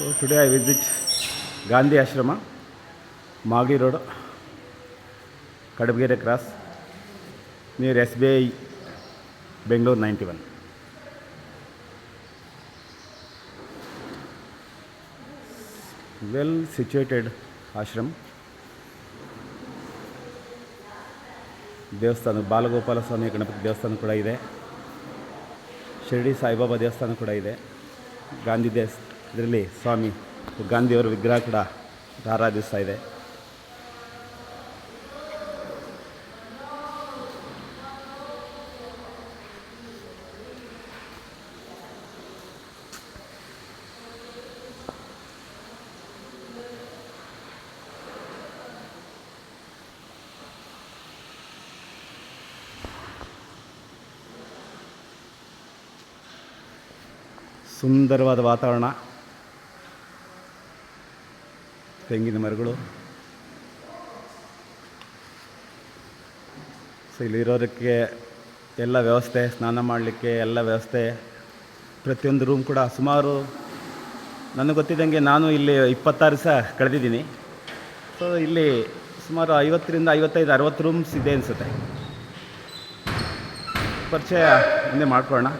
So today I visit Gandhi Ashrama, Magdi Road, Kadabgere Cross, near SBI, Bangalore 91. Well situated ashram. ದೇವಸ್ಥಾನ ಬಾಲಗೋಪಾಲ ಸ್ವಾಮಿ ಗಣಪತಿ ದೇವಸ್ಥಾನ ಕೂಡ ಇದೆ ಶಿರಡಿ ಸಾಯಿಬಾಬಾ ದೇವಸ್ಥಾನ ಕೂಡ ಇದೆ ಗಾಂಧಿ ದೇವಸ್ ಇದರಲ್ಲಿ ಸ್ವಾಮಿ ಗಾಂಧಿಯವರ ವಿಗ್ರಹ ಕೂಡ ಆರಾಧಿಸ್ತಾ ಇದೆ. ಸುಂದರವಾದ ವಾತಾವರಣ. ತೆಂಗಿನ ಮರಗಳು? ಸೊ ಇಲ್ಲಿರೋದಕ್ಕೆ ಎಲ್ಲ ವ್ಯವಸ್ಥೆ, ಸ್ನಾನ ಮಾಡಲಿಕ್ಕೆ ಎಲ್ಲ ವ್ಯವಸ್ಥೆ, ಪ್ರತಿಯೊಂದು ರೂಮ್ ಕೂಡ ಸುಮಾರು, ನನಗೆ ಗೊತ್ತಿದ್ದಂಗೆ ನಾನು ಇಲ್ಲಿ ಇಪ್ಪತ್ತಾರು ಸಹ ಕಳೆದಿದ್ದೀನಿ. ಸೊ ಇಲ್ಲಿ ಸುಮಾರು ಐವತ್ತರಿಂದ ಐವತ್ತೈದು, ಅರವತ್ತು ರೂಮ್ಸ್ ಇದೆ ಅನಿಸುತ್ತೆ. ಪರಿಚಯ ಮುಂದೆ ಮಾಡ್ಕೊಳ್ಳೋಣ.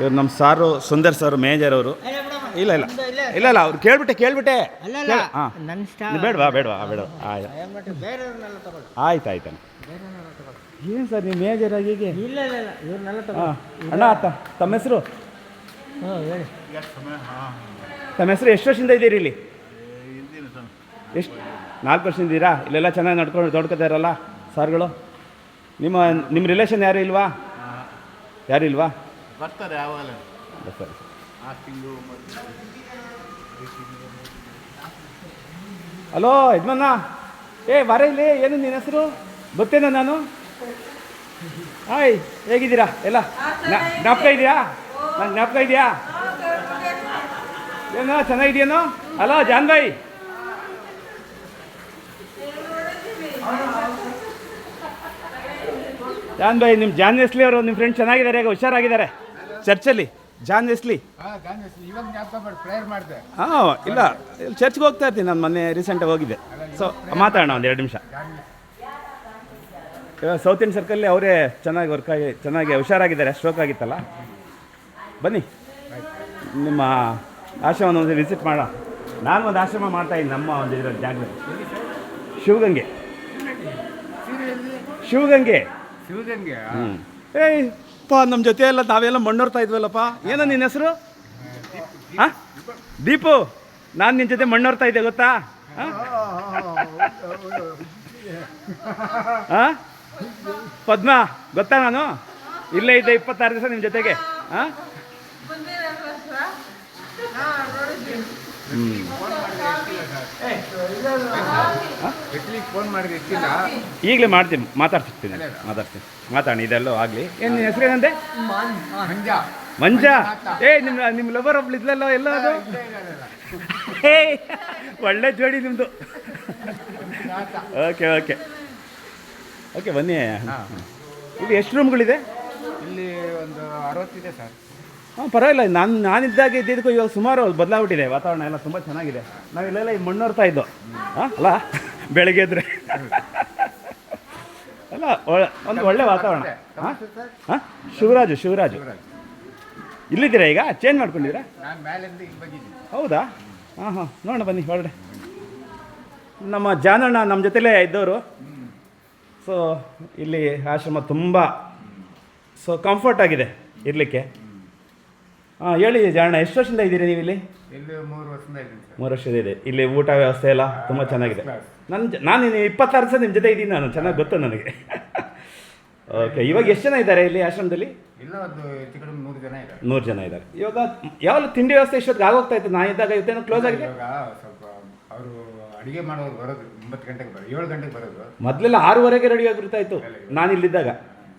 ಇವ್ರು ನಮ್ಮ ಸಾರು ಸುಂದರ್ ಸರ್ ಮೇಜರ್ ಅವರು. ಇಲ್ಲ ಇಲ್ಲ. ಇಲ್ಲ. ಇಲ್ಲ ಅವ್ರು ಕೇಳ್ಬಿಟ್ಟೆ ಕೇಳ್ಬಿಟ್ಟೆ. ಹಾಂ. ಬೇಡವಾ ಬೇಡವಾ ಬೇಡ ಆಯ್ತು. ಆಯ್ತು ಏನು ಸರ್ ನೀವು ಮೇಜರ್ ಆಗಿ ಹೀಗೆ? ಇಲ್ಲ ಇಲ್ಲ ಇಲ್ಲ. ಇವ್ರನ್ನೆಲ್ಲ ಹಾಂ. ತಗೊಳ್ಳಿ. ಅಣ್ಣ ಆತ ತಮ್ಮ ಹೆಸರು? ತಮ್ಮ ಹೆಸರು ಎಷ್ಟು ವರ್ಷದಿಂದ ಇದ್ದೀರಿ ಇಲ್ಲಿ? ಎಷ್ಟು? ನಾಲ್ಕು ವರ್ಷದಿಂದ ಇದ್ದೀರಾ? ಇಲ್ಲೆಲ್ಲ ಚೆನ್ನಾಗಿ ನಡ್ಕೊಂಡು ನೋಡ್ಕೊತಾ ಇರಲ್ಲ ಸಾರ್ಗಳು? ನಿಮ್ಮ ನಿಮ್ಮ ರಿಲೇಷನ್ ಯಾರು ಇಲ್ವಾ? ಯಾರು ಇಲ್ವಾ? ಬರ್ತಾರೆ ಯಾವಾಗಲೂ. ಸರಿ ಆ ತಿಂಗಳು ಹಲೋ ಯಜಮಾನ. ಏ ಬರ ಇಲ್ಲಿ ಏನು ನಿನ್ನ ಹೆಸರು? ಗೊತ್ತೇನೋ ನಾನು? ಹಾಯ್ ಹೇಗಿದ್ದೀರಾ? ಎಲ್ಲ ಜ್ಞಾ- ಜ್ಞಾಪಕ ಇದೆಯಾ? ನಾನು ಜ್ಞಾಪಕ ಇದೆಯಾ? ಏನೋ ಚೆನ್ನಾಗಿದೆಯೇನೋ ಹಲೋ ಜಾನ್ ಬಾಯ್ ಜಾನ್ ಬಾಯಿ ನಿಮ್ಮ ಜಾನ್ ಎಸ್ಲಿ ಅವರು ನಿಮ್ಮ ಫ್ರೆಂಡ್ ಚೆನ್ನಾಗಿದ್ದಾರೆ ಈಗ ಹುಷಾರಾಗಿದ್ದಾರೆ. ಚರ್ಚಲ್ಲಿ ಜಾನ್ ಎಸ್ಲಿ ಇವಾಗ ಜ್ಞಾಪಕ ಮಾಡಿ ಪ್ರೇಯರ್ ಮಾಡಿದೆ. ಹಾಂ ಇಲ್ಲ ಚರ್ಚ್ಗೆ ಹೋಗ್ತಾ ಇರ್ತೀನಿ ನಾನು ಮೊನ್ನೆ ರೀಸೆಂಟಾಗಿ ಹೋಗಿದ್ದೆ. ಸೊ ಮಾತಾಡೋಣ ಒಂದು ಎರಡು ನಿಮಿಷ. ಇವಾಗ ಸೌತ್ ಇಂಡಿಯನ್ ಸರ್ಕಲ್ಲಿ ಅವರೇ ಚೆನ್ನಾಗಿ ವರ್ಕ್ ಆಗಿ ಚೆನ್ನಾಗಿ ಹುಷಾರಾಗಿದ್ದಾರೆ ಸ್ಟ್ರೋಕ್ ಆಗಿತ್ತಲ್ಲ? ಬನ್ನಿ. ನಿಮ್ಮ ಆಶ್ರಮವನ್ನು ಒಂದು ವಿಸಿಟ್ ಮಾಡೋಣ ನಾನು ಒಂದು ಆಶ್ರಮ ಮಾಡ್ತಾ ಇದ್ದೀನಿ ನಮ್ಮ ಒಂದು ಇದರ ಜಾಗದಲ್ಲಿ. ಶಿವಗಂಗೆ. ಶಿವಗಂಗೆ. ಶಿವಗಂಗೆ ಹ್ಞೂ ಏಯ್ ಪಾ ನಮ್ಮ ಜೊತೆ ಎಲ್ಲ ನಾವೆಲ್ಲ ಮಣ್ಣೋರ್ತಾ ಇದ್ವಲ್ಲಪ್ಪ. ಏನ ನಿನ್ನ ಹೆಸರು? ಹಾಂ? ದೀಪು ನಾನು ನಿನ್ನ ಜೊತೆ ಮಣ್ಣೋರ್ತಾ ಇದ್ದೆ ಗೊತ್ತಾ? ಹಾಂ? ಹಾಂ? ಪದ್ಮ ಗೊತ್ತಾ ನಾನು? ಇಲ್ಲೇ ಇದ್ದೆ ಇಪ್ಪತ್ತಾರು ದಿವಸ ನಿಮ್ಮ ಜೊತೆಗೆ. ಹಾಂ? ಎತ್ಲಿಕ್ಕೆ ಫೋನ್ ಮಾಡಿದ್ರೆ ಈಗಲೇ ಮಾಡ್ತೀನಿ ಮಾತಾಡ್ತಿರ್ತೀನಿ ಮಾತಾಡ್ತೀನಿ. ಮಾತಾಡಿ ಇದೆಲ್ಲೋ ಆಗಲಿ. ಏನು ನಿನ್ನ ಹೆಸರು ಏನಂದೆ ಮಂಜ. ಮಂಜ. ಏ ನಿಮ್ಮ ನಿಮ್ಮ ಲವರ್ ಒಬ್ಳು ಇದ್ಲಲ್ಲ ಎಲ್ಲ ಅದು? ಏ ಒಳ್ಳೆ ಜೋಡಿ ನಿಮ್ಮದು ಓಕೆ ಓಕೆ. ಓಕೆ ಬನ್ನಿ. ಇಲ್ಲಿ ಎಷ್ಟು ರೂಮ್ಗಳಿದೆ ಇಲ್ಲಿ ಒಂದು ಅರವತ್ತಿದೆ ಸರ್. ಹಾಂ ಪರವಾಗಿಲ್ಲ. ನಾನು ನಾನಿದ್ದಾಗ ಇದ್ದಿದ್ದಕ್ಕೂ ಇವಾಗ ಸುಮಾರು ಬದಲಾಗ್ಬಿಟ್ಟಿದೆ. ವಾತಾವರಣ ಎಲ್ಲ ತುಂಬ ಚೆನ್ನಾಗಿದೆ. ನಾವು ಇಲ್ಲೆಲ್ಲ ಈ ಮಣ್ಣೋರ್ತಾ ಇದ್ದೋ. ಹಾಂ ಅಲ್ಲ? ಬೆಳಗ್ಗೆ ಇದ್ರೆ ಅಲ್ಲ ಒಳ್ಳೆ ಒಂದು ಒಳ್ಳೆ ವಾತಾವರಣ. ಹಾಂ? ಹಾಂ? ಶಿವರಾಜು ಶಿವರಾಜು. ಇಲ್ಲಿದ್ದೀರಾ ಈಗ? ಚೇಂಜ್ ಮಾಡ್ಕೊಂಡಿದ್ದೀರಾ? ಹೌದಾ? ಹಾಂ ಹಾಂ. ನೋಡೋಣ ಬನ್ನಿ ಒಳಗಡೆ ನಮ್ಮ ಜಾನಣ್ಣ ನಮ್ಮ ಜೊತೆಲೇ ಇದ್ದವರು. ಸೊ ಇಲ್ಲಿ ಆಶ್ರಮ ತುಂಬ ಸೊ ಕಂಫರ್ಟ್ ಆಗಿದೆ ಇರಲಿಕ್ಕೆ. ಹಾಂ ಹೇಳಿ ಜಾಣ ಎಷ್ಟು ವರ್ಷದಿಂದ ಇದ್ದೀರಿ ನೀವು ಇಲ್ಲಿ ಇಲ್ಲಿ ಮೂರು ವರ್ಷದಿಂದ ಇದ್ದೀನಿ ಸರ್. ಮೂರು ವರ್ಷದ ಇದೆ. ಇಲ್ಲಿ ಊಟ ವ್ಯವಸ್ಥೆ ಎಲ್ಲ ತುಂಬ ಚೆನ್ನಾಗಿದೆ. ನನ್ನ ನಾನು ಇಪ್ಪತ್ತಾರು ವರ್ಷ ನಿಮ್ಮ ಜೊತೆ ಇದ್ದೀನಿ ನಾನು ಚೆನ್ನಾಗಿ ಗೊತ್ತು ನನಗೆ. ಓಕೆ ಇವಾಗ ಎಷ್ಟು ಜನ ಇದ್ದಾರೆ ಇಲ್ಲಿ ಆಶ್ರಮದಲ್ಲಿ? ಇಲ್ಲ ಅದು ಹೆಚ್ಚು ಕಡಿಮೆ ನೂರು ಜನ ಇದ್ದಾರೆ. ನೂರು ಜನ ಇದ್ದಾರೆ. ಇವಾಗ ಯಾವ ತಿಂಡಿ ವ್ಯವಸ್ಥೆ ಇಷ್ಟೊತ್ತಿಗೆ ಆಗೋಗ್ತಾ ಇತ್ತು? ನಾ ಇದ್ದಾಗ ಇವತ್ತೇನೋ ಕ್ಲೋಸ್ ಆಗಿದೆ? ಇವಾಗ ಸ್ವಲ್ಪ ಅವರು ಅಡುಗೆ ಮಾಡೋರು ಬರೋದು ಒಂಬತ್ತು ಗಂಟೆಗೆ ಬರೋದು ಏಳು ಗಂಟೆಗೆ ಬರೋದು. ಮೊದಲೆಲ್ಲ ಆರೂವರೆಗೆ ರೆಡಿ ಆಗಿರ್ತಾ ಇತ್ತು. ನಾನು ಇಲ್ಲಿದ್ದಾಗ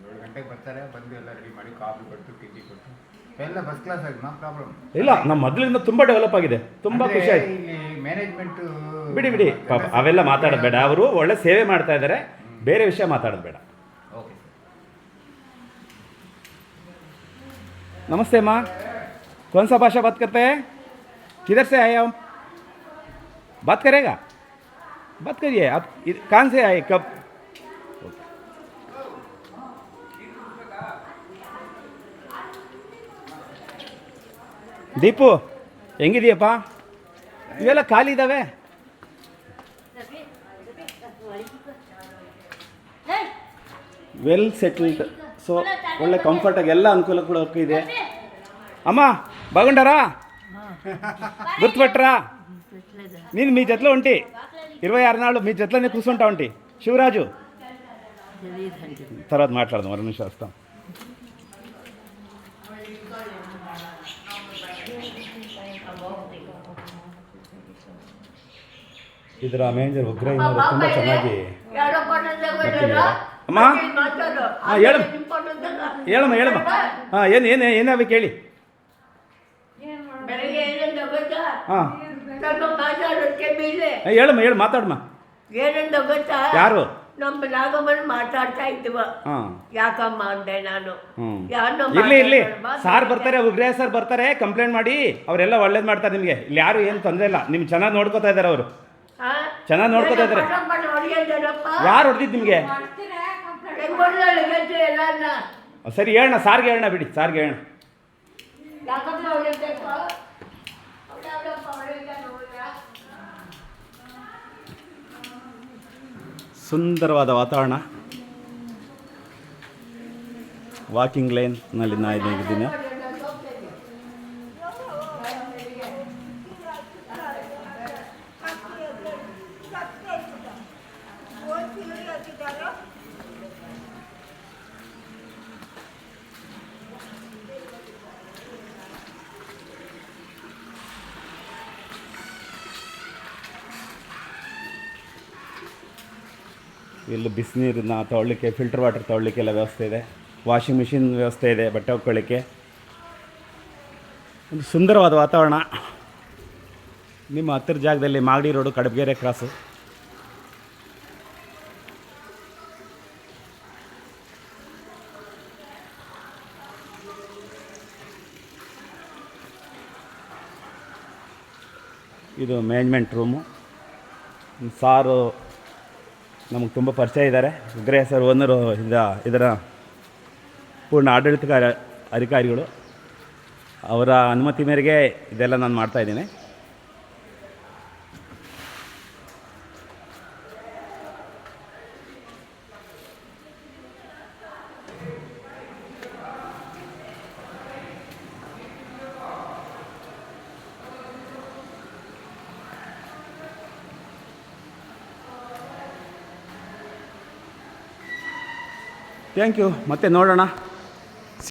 ಏಳು ಗಂಟೆಗೆ ಬರ್ತಾರೆ ಬಂದು ಎಲ್ಲ ರೆಡಿ ಮಾಡಿ ಕಾಫಿ ಕೊಟ್ಟು ತಿಂಡಿ ಕೊಟ್ಟು. ಎಲ್ಲ ಫಸ್ಟ್ ಕ್ಲಾಸ್ ಆಗಿ ನೋ ಪ್ರಾಬ್ಲಮ್ ಇಲ್ಲ ನಮ್ಮ ಮೊದಲಿಂದ ತುಂಬ ಡೆವಲಪ್ ಆಗಿದೆ ತುಂಬ ಖುಷಿ ಆಯ್ತು ಇಲ್ಲಿ ಮ್ಯಾನೇಜ್ಮೆಂಟ್ ಬಿಡಿ ಬಿಡಿ ಪಾಪ ಅವೆಲ್ಲ ಮಾತಾಡೋದು ಬೇಡ ಅವರು ಒಳ್ಳೆ ಸೇವೆ ಮಾಡ್ತಾ ಇದ್ದಾರೆ ಬೇರೆ ವಿಷಯ ಮಾತಾಡೋದು ಬೇಡ ಓಕೆ नमस्ते माँ कौन सा भाषा बात करते हैं किधर से आए हम बात करेगा बात करिए आप इ- कहाँ से आए कब ದೀಪು ಹೆಂಗಿದೆಯಪ್ಪ ಇವೆಲ್ಲ ಖಾಲಿ ಇದ್ದಾವೆ ವೆಲ್ ಸೆಟಲ್ಡ್ ಸೊ ಒಳ್ಳೆ ಕಂಫರ್ಟಾಗಿ ಎಲ್ಲ ಅನುಕೂಲ ಕೂಡ ಇದೆ అమ్మ బాగుండారా గుర్తుపెట్టరా నేను మీ జట్లో ఉంటి ఇరవై ఆరు నాళ్ళు మీ జట్లోనే కూర్చుంటా ఉంటి శివరాజు తర్వాత మాట్లాడదాం మరో నిమిషం వస్తాం ಇದರ ಮೇಂಜರ್ ಉಗ್ರೈನವರು ತುಂಬ ಚೆನ್ನಾಗಿ ಅಮ್ಮ? ಹಾಂ ಹೇಳಮ್ಮ ಹೇಳಮ್ಮ. ಹೇಳಮ್ಮ ಹಾಂ ಏನು ಏನು ಏನಾಗಬೇಕು ಹೇಳಿ ಬೆಳಗ್ಗೆ ಏನಂತ ಗೊತ್ತಾ? ಹಾಂ. ಸ್ವಲ್ಪ ಮಾತಾಡೋಕ್ಕೆ ಬೀಳೆ ಹೇಳಮ್ಮ ಹೇಳಿ ಮಾತಾಡಮ್ಮ ಏನಂತ ಗೊತ್ತಾ? ಯಾರು? ನಮ್ಮ ನಾಗಮ್ಮನ್ ಮಾತಾಡ್ತಾ ಇದ್ವ. ಹಾಂ. ಯಾಕಮ್ಮ ಅಂದೆ ನಾನು. ಇರ್ಲಿ ಇರ್ಲಿ. ಸಾರ್ ಬರ್ತಾರೆ ಉಗ್ರೇ ಸರ್ ಬರ್ತಾರೆ ಕಂಪ್ಲೇಂಟ್ ಮಾಡಿ ಅವರೆಲ್ಲ ಒಳ್ಳೇದು ಮಾಡ್ತಾರೆ ನಿಮಗೆ. ಇಲ್ಲಿ ಯಾರು ಏನು ತೊಂದರೆ ಇಲ್ಲ. ನಿಮ್ಮ ಚೆನ್ನಾಗಿ ನೋಡ್ಕೋತಾ ಇದ್ದಾರೆ ಅವರು. ಚೆನ್ನಾಗಿ ನೋಡ್ಕೋತಾ ಇದಾರೆ. ಹೊಡ್ಯೋದೇನಪ್ಪ? ಯಾರು ಹೊಡೆದಿದ್ದು ನಿಮಗೆ? ಸರಿ ಹೇಳೋಣ ಸಾರ್ಗೆ ಹೇಳೋಣ ಬಿಡಿ ಸಾರ್ಗೆ ಹೇಳೋಣ. ಸುಂದರವಾದ ವಾತಾವರಣ. ವಾಕಿಂಗ್ ಲೈನ್ನಲ್ಲಿ ನಾನು ಇದ್ದೀನಿ. ಇಲ್ಲಿ ಬಿಸಿನೀರನ್ನ ತೊಗೊಳ್ಳಿಕ್ಕೆ ಫಿಲ್ಟರ್ ವಾಟರ್ ತೊಗೊಳ್ಳಿಕ್ಕೆಲ್ಲ ವ್ಯವಸ್ಥೆ ಇದೆ. ವಾಷಿಂಗ್ ಮಿಷಿನ್ ವ್ಯವಸ್ಥೆ ಇದೆ, ಬಟ್ಟೆ ಒಕ್ಕೊಳ್ಳಿಕ್ಕೆ. ಒಂದು ಸುಂದರವಾದ ವಾತಾವರಣ. ನಿಮ್ಮ ಹತ್ತಿರ ಜಾಗದಲ್ಲಿ ಮಾಗಡಿ ರೋಡು, ಕಡಬಗೆರೆ ಕ್ರಾಸು ಇದು ಮ್ಯಾನೇಜ್ಮೆಂಟ್ ರೂಮು ಸಾರು ನಮಗೆ ತುಂಬ ಪರಿಚಯ ಇದ್ದಾರೆ ಉಗ್ರೇ ಸರ್, ಓನರು ಇದ ಇದರ ಪೂರ್ಣ ಆಡಳಿತಕಾರ ಅಧಿಕಾರಿಗಳು. ಅವರ ಅನುಮತಿ ಮೇರೆಗೆ ಇದೆಲ್ಲ ನಾನು ಮಾಡ್ತಾ ಥ್ಯಾಂಕ್ ಯು ಮತ್ತೆ ನೋಡೋಣ.